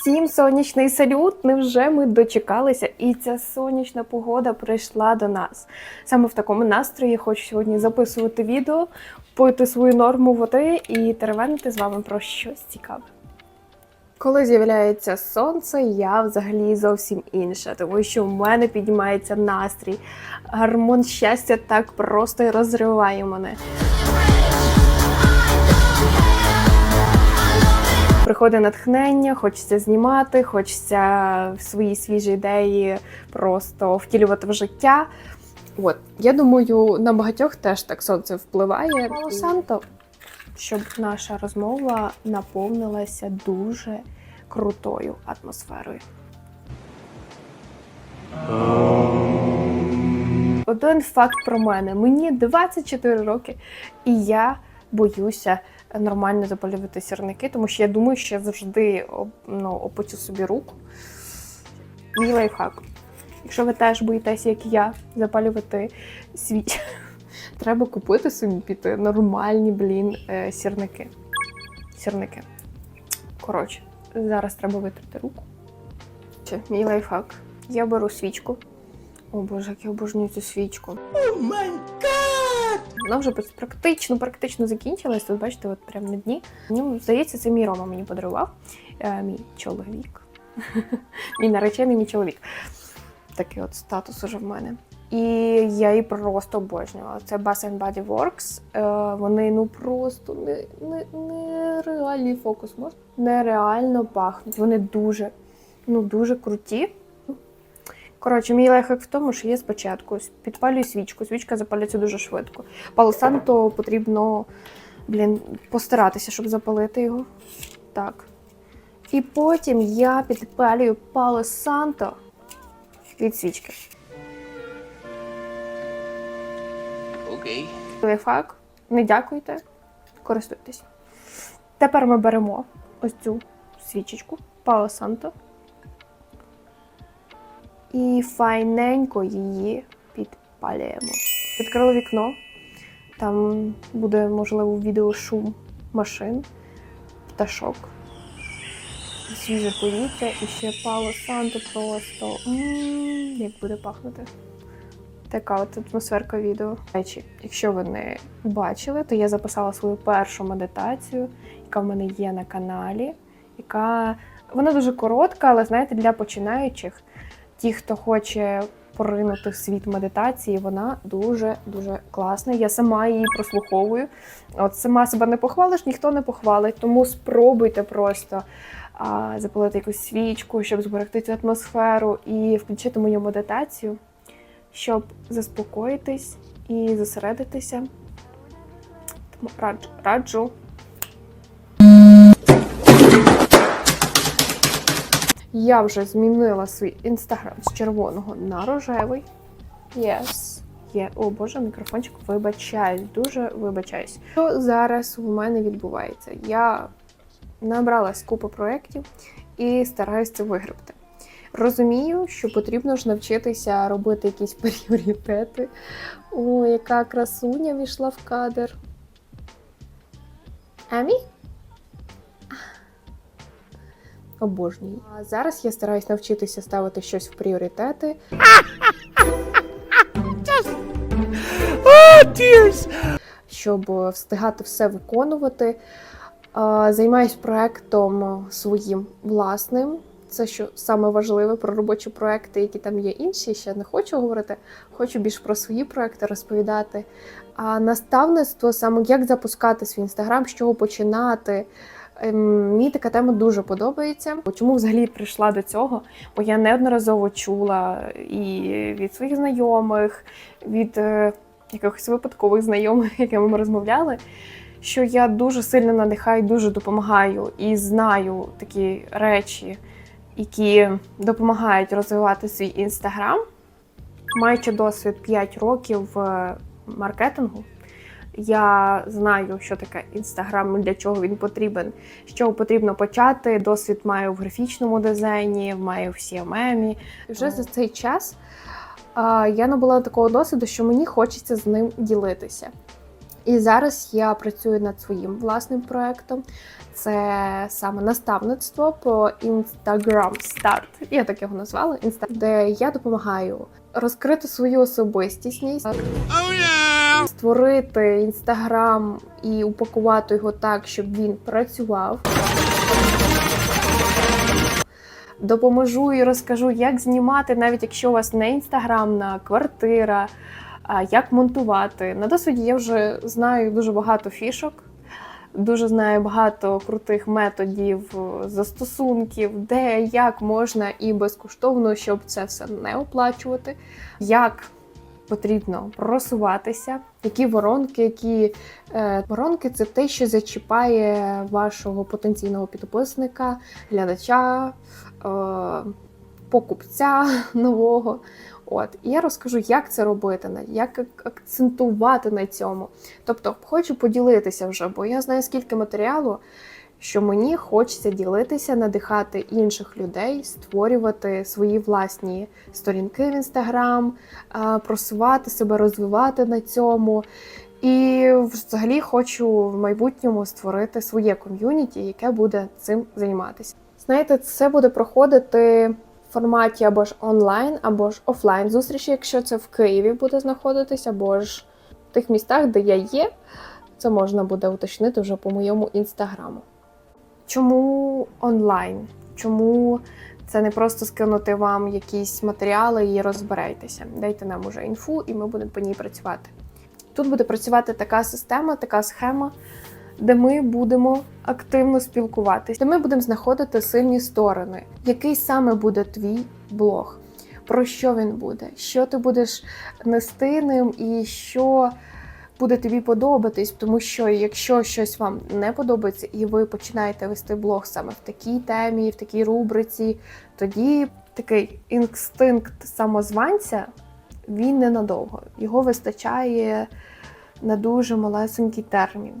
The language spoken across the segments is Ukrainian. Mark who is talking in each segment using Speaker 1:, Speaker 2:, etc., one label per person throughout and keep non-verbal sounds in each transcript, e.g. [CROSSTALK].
Speaker 1: Всім сонячний салют! Невже ми дочекалися? І ця сонячна погода прийшла до нас. Саме в такому настрої хочу сьогодні записувати відео, пити свою норму води і теревенити з вами про щось цікаве. Коли з'являється сонце, я взагалі зовсім інша, тому що в мене піднімається настрій. Гормон щастя так просто розриває мене. Приходить натхнення, хочеться знімати, хочеться свої свіжі ідеї просто втілювати в життя. От, я думаю, на багатьох теж так сонце впливає. Мало Санто, щоб наша розмова наповнилася дуже крутою атмосферою. Один факт про мене: мені 24 роки, і я боюся нормально запалювати сірники, тому що я думаю, що я завжди ну, опечу собі руку. Мій лайфхак. Якщо ви теж боїтеся, як я, запалювати свіч, [LAUGHS] треба купити собі піти нормальні, блін, е, сірники. Сірники. Коротше, зараз треба витерти руку. Чи, мій лайфхак. Я беру свічку. О боже, як я обожнюю цю свічку. Вона вже практично, практично закінчилась. Тут бачите, от прямо на дні. Мені здається, це мій Рома мені подарував. Е, мій чоловік. [LAUGHS] мій наречений мій чоловік. Такий от статус уже в мене. І я її просто обожнювала. Це Bath Body Works. Е, вони ну просто не, не, фокус. Мож? Нереально пахнуть. Вони дуже, ну дуже круті. Коротше, мій лайфхак в тому, що я спочатку підпалюю свічку. Свічка запалюється дуже швидко. Пало Санто потрібно, блін, постаратися, щоб запалити його. Так. І потім я підпалюю Пало Санто від свічки.
Speaker 2: Окей.
Speaker 1: Лайфхак. Не дякуйте, користуйтесь. Тепер ми беремо ось цю свічечку Пало Санто. І файненько її підпалюємо. Відкрили вікно. Там буде, можливо, відео шум машин, пташок, свіже повітря і ще Пало Санто просто. м як буде пахнути. Така от атмосферка відео. Речі, якщо ви не бачили, то я записала свою першу медитацію, яка в мене є на каналі. Яка вона дуже коротка, але знаєте, для починаючих, ті, хто хоче поринути в світ медитації, вона дуже дуже класна. Я сама її прослуховую. От сама себе не похвалиш, ніхто не похвалить. Тому спробуйте просто а, запалити якусь свічку, щоб зберегти цю атмосферу і включити мою медитацію щоб заспокоїтись і зосередитися. Тому раджу. раджу. Я вже змінила свій інстаграм з червоного на рожевий. Yes. Є. О Боже, мікрофончик вибачаюсь, дуже вибачаюсь. Що зараз у мене відбувається? Я набралась купу проєктів і стараюсь це вигребти. Розумію, що потрібно ж навчитися робити якісь [LAUGHS] пріоритети. О, яка красуня війшла в кадр. Емі? Обожнюю. А зараз я стараюсь навчитися ставити щось в пріоритети. [LAUGHS] Щоб встигати все виконувати. А, Займаюсь проектом своїм власним. Це що саме важливе про робочі проекти, які там є інші. Ще не хочу говорити. Хочу більш про свої проекти розповідати. А наставництво саме як запускати свій інстаграм, з чого починати. Ем, Мені така тема дуже подобається. Чому взагалі прийшла до цього? Бо я неодноразово чула і від своїх знайомих, від е, якихось випадкових знайомих, якими ми розмовляли, що я дуже сильно надихаю, дуже допомагаю і знаю такі речі, які допомагають розвивати свій інстаграм. Маючи досвід 5 років маркетингу, я знаю, що таке інстаграм, для чого він потрібен, чого потрібно почати. Досвід маю в графічному дизайні, маю в CMM. І вже за цей час я набула такого досвіду, що мені хочеться з ним ділитися. І зараз я працюю над своїм власним проектом. Це саме наставництво по Instagram Start. Я так його назвала, де я допомагаю розкрити свою особистісність, створити інстаграм і упакувати його так, щоб він працював. Допоможу і розкажу, як знімати, навіть якщо у вас не інстаграмна квартира, як монтувати. На досвіді я вже знаю дуже багато фішок, дуже знаю багато крутих методів, застосунків, де як можна і безкоштовно, щоб це все не оплачувати, як потрібно просуватися, які воронки, які е, воронки це те, що зачіпає вашого потенційного підписника, глядача, е, покупця [LAUGHS] нового. От і я розкажу, як це робити, як акцентувати на цьому. Тобто, хочу поділитися вже, бо я знаю скільки матеріалу, що мені хочеться ділитися, надихати інших людей, створювати свої власні сторінки в інстаграм, просувати себе, розвивати на цьому. І взагалі хочу в майбутньому створити своє ком'юніті, яке буде цим займатися. Знаєте, це буде проходити форматі або ж онлайн, або ж офлайн зустрічі, якщо це в Києві буде знаходитись, або ж в тих містах, де я є. Це можна буде уточнити вже по моєму інстаграму. Чому онлайн? Чому це не просто скинути вам якісь матеріали і розбирайтеся? Дайте нам уже інфу, і ми будемо по ній працювати. Тут буде працювати така система, така схема, де ми будемо активно спілкуватися, де ми будемо знаходити сильні сторони. Який саме буде твій блог? Про що він буде? Що ти будеш нести ним, і що буде тобі подобатись, тому що якщо щось вам не подобається, і ви починаєте вести блог саме в такій темі, в такій рубриці, тоді такий інстинкт самозванця він ненадовго. Його вистачає на дуже малесенький термін.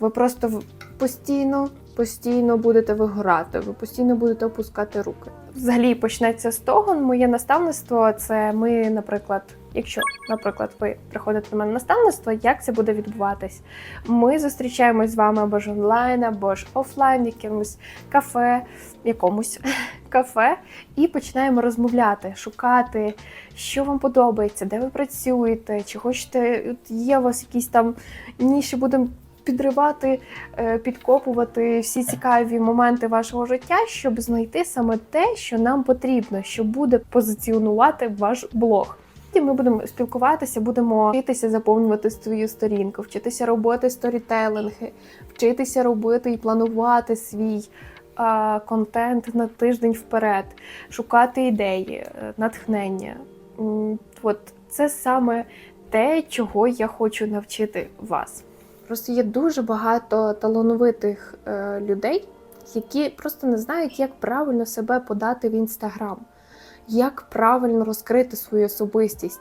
Speaker 1: Ви просто постійно, постійно будете вигорати, ви постійно будете опускати руки. Взагалі почнеться з того, моє наставництво це ми, наприклад, якщо, наприклад, ви приходите до мене на наставництво, як це буде відбуватись? Ми зустрічаємось з вами або ж онлайн, або ж офлайн, в якомусь кафе, якомусь [LAUGHS] кафе, і починаємо розмовляти, шукати, що вам подобається, де ви працюєте, чи хочете, є у вас якісь там ніші, будемо підривати, е, підкопувати всі цікаві моменти вашого життя, щоб знайти саме те, що нам потрібно, що буде позиціонувати ваш блог. Ми будемо спілкуватися, будемо вчитися заповнювати свою сторінку, вчитися робити сторітелинги, вчитися робити і планувати свій а, контент на тиждень вперед, шукати ідеї, е, натхнення. От це саме те, чого я хочу навчити вас. Просто є дуже багато талановитих е, людей, які просто не знають, як правильно себе подати в інстаграм, як правильно розкрити свою особистість,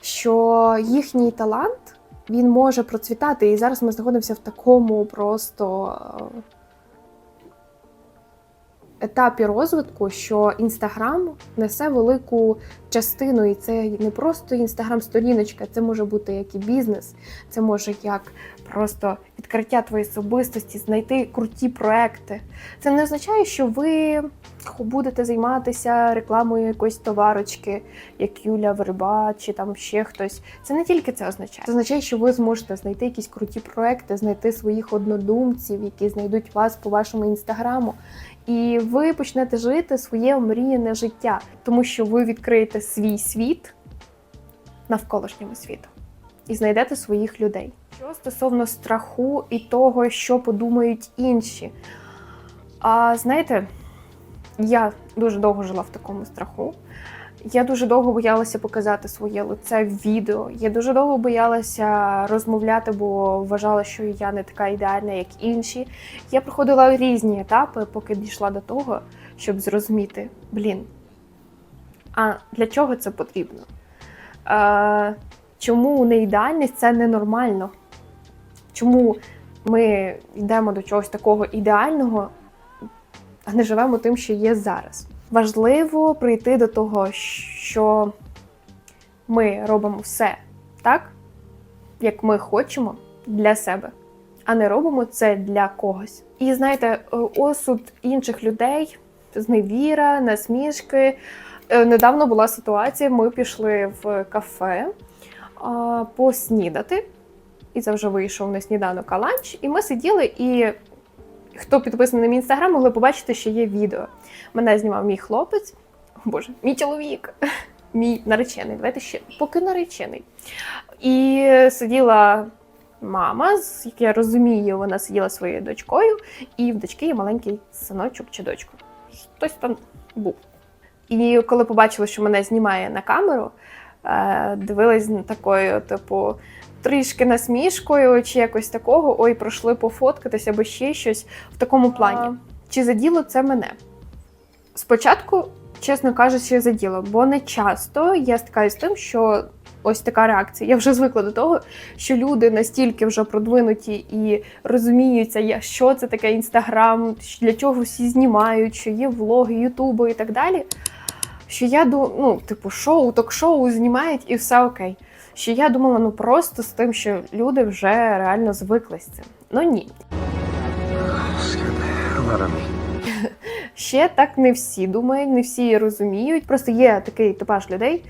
Speaker 1: що їхній талант він може процвітати. І зараз ми знаходимося в такому просто е, етапі розвитку, що інстаграм несе велику частину, і це не просто інстаграм-сторіночка, це може бути як і бізнес, це може як просто відкриття твоєї особистості, знайти круті проекти. Це не означає, що ви будете займатися рекламою якоїсь товарочки, як Юля Верба чи там ще хтось. Це не тільки це означає. Це означає, що ви зможете знайти якісь круті проекти, знайти своїх однодумців, які знайдуть вас по вашому інстаграму. І ви почнете жити своє мріяне життя, тому що ви відкриєте свій світ навколишньому світу і знайдете своїх людей. Що стосовно страху і того, що подумають інші. А знаєте, я дуже довго жила в такому страху. Я дуже довго боялася показати своє лице в відео. Я дуже довго боялася розмовляти, бо вважала, що я не така ідеальна, як інші. Я проходила різні етапи, поки дійшла до того, щоб зрозуміти, блін, а для чого це потрібно? Е, чому неідеальність це ненормально? Чому ми йдемо до чогось такого ідеального, а не живемо тим, що є зараз? Важливо прийти до того, що ми робимо все так, як ми хочемо, для себе, а не робимо це для когось. І знаєте, е, осуд інших людей, зневіра, насмішки. Е, Недавно була ситуація, ми пішли в кафе а, поснідати, і це вже вийшов не сніданок, ланч. І ми сиділи, і хто підписаний на мій інстаграм, могли побачити, що є відео. Мене знімав мій хлопець, о боже, мій чоловік, [LAUGHS] мій наречений. Давайте ще поки наречений. І сиділа мама, з як я розумію, вона сиділа своєю дочкою, і в дочки є маленький синочок чи дочка. Хтось там був. І коли побачили, що мене знімає на камеру, дивились такою, типу, трішки насмішкою чи якось такого, ой, пройшли пофоткатися або ще щось в такому плані. Чи заділо це мене? Спочатку, чесно кажучи, заділо, бо не часто я стикаюсь з тим, що ось така реакція. Я вже звикла до того, що люди настільки вже продвинуті і розуміються, що це таке інстаграм, для чого всі знімають, що є влоги, ютуби і так далі. Що я ну, типу, шоу, ток-шоу знімають і все окей. Що я думала, ну просто з тим, що люди вже реально звикли з цим. Ну ні. Ще так не всі думають, не всі розуміють. Просто є такий типаж людей,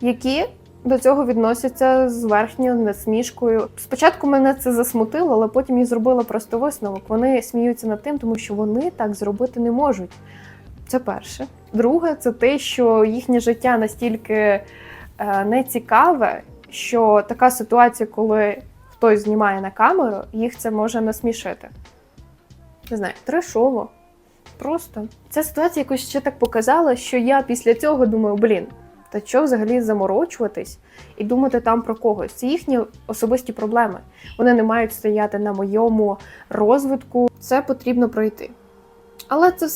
Speaker 1: які до цього відносяться з верхньою насмішкою. Спочатку мене це засмутило, але потім я зробила просто висновок. Вони сміються над тим, тому що вони так зробити не можуть. Це перше. Друге, це те, що їхнє життя настільки е, нецікаве, що така ситуація, коли хтось знімає на камеру, їх це може насмішити. Не знаю, трешово. Просто ця ситуація якось ще так показала, що я після цього думаю, блін, та що взагалі заморочуватись і думати там про когось? Це їхні особисті проблеми. Вони не мають стояти на моєму розвитку. Це потрібно пройти. Але це,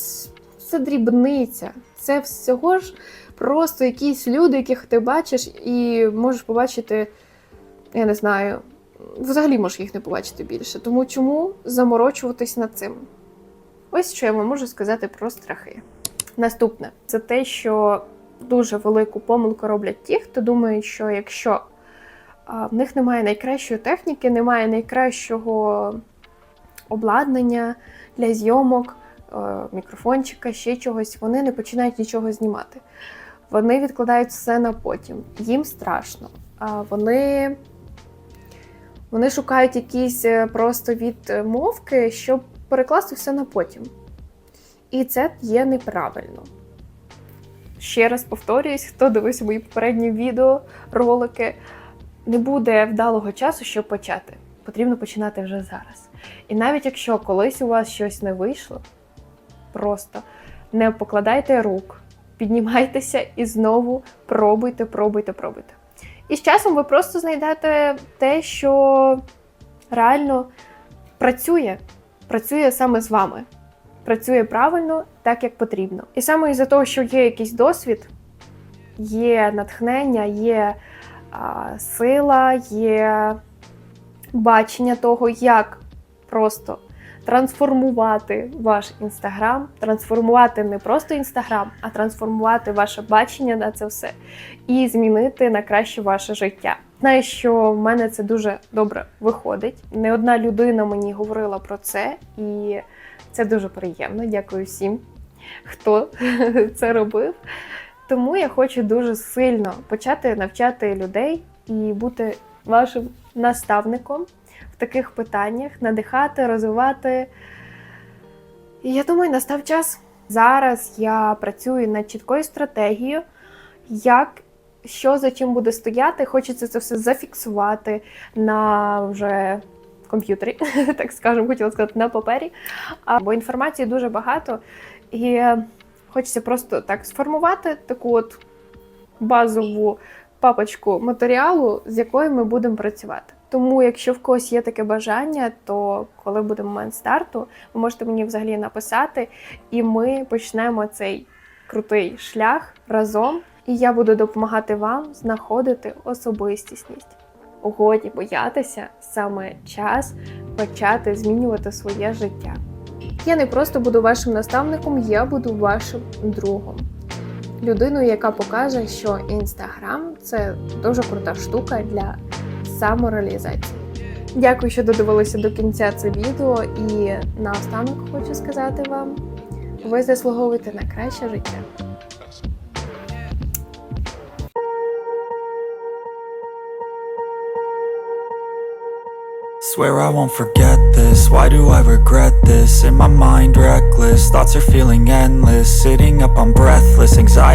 Speaker 1: це дрібниця. Це всього ж просто якісь люди, яких ти бачиш, і можеш побачити, я не знаю, взагалі можеш їх не побачити більше. Тому чому заморочуватись над цим? Ось що я вам можу сказати про страхи. Наступне це те, що дуже велику помилку роблять ті, хто думає, що якщо в них немає найкращої техніки, немає найкращого обладнання для зйомок, мікрофончика, ще чогось, вони не починають нічого знімати. Вони відкладають все на потім. Їм страшно. Вони, вони шукають якісь е, просто відмовки, щоб перекласти все на потім. І це є неправильно. Ще раз повторююсь, хто дивився мої попередні відео, ролики, не буде вдалого часу, щоб почати. Потрібно починати вже зараз. І навіть якщо колись у вас щось не вийшло, просто не покладайте рук, піднімайтеся і знову пробуйте, пробуйте, пробуйте. І з часом ви просто знайдете те, що реально працює, працює саме з вами. Працює правильно, так як потрібно. І саме із-за того, що є якийсь досвід, є натхнення, є а, сила, є бачення того, як просто трансформувати ваш інстаграм, трансформувати не просто інстаграм, а трансформувати ваше бачення на це все і змінити на краще ваше життя. Знаю, що в мене це дуже добре виходить. Не одна людина мені говорила про це, і це дуже приємно. Дякую всім, хто [LAUGHS] це робив. Тому я хочу дуже сильно почати навчати людей і бути вашим наставником в таких питаннях, надихати, розвивати. І я думаю, настав час. Зараз я працюю над чіткою стратегією, як що за чим буде стояти. Хочеться це все зафіксувати на вже комп'ютері, [LAUGHS] так скажемо, хотіла сказати на папері. Бо інформації дуже багато, і е, хочеться просто так сформувати таку от базову папочку матеріалу, з якою ми будемо працювати. Тому, якщо в когось є таке бажання, то коли буде момент старту, ви можете мені взагалі написати, і ми почнемо цей крутий шлях разом. І я буду допомагати вам знаходити особистісність. Годі боятися саме час почати змінювати своє життя. Я не просто буду вашим наставником, я буду вашим другом. Людиною, яка покаже, що Інстаграм це дуже крута штука для самореалізації. Дякую, що додивилися до кінця це відео. І наостанок хочу сказати вам: ви заслуговуєте на краще життя.
Speaker 3: Swear I won't forget this. Why do I regret this? In my mind, reckless. Thoughts are feeling endless. Sitting up, I'm breathless. Anxiety.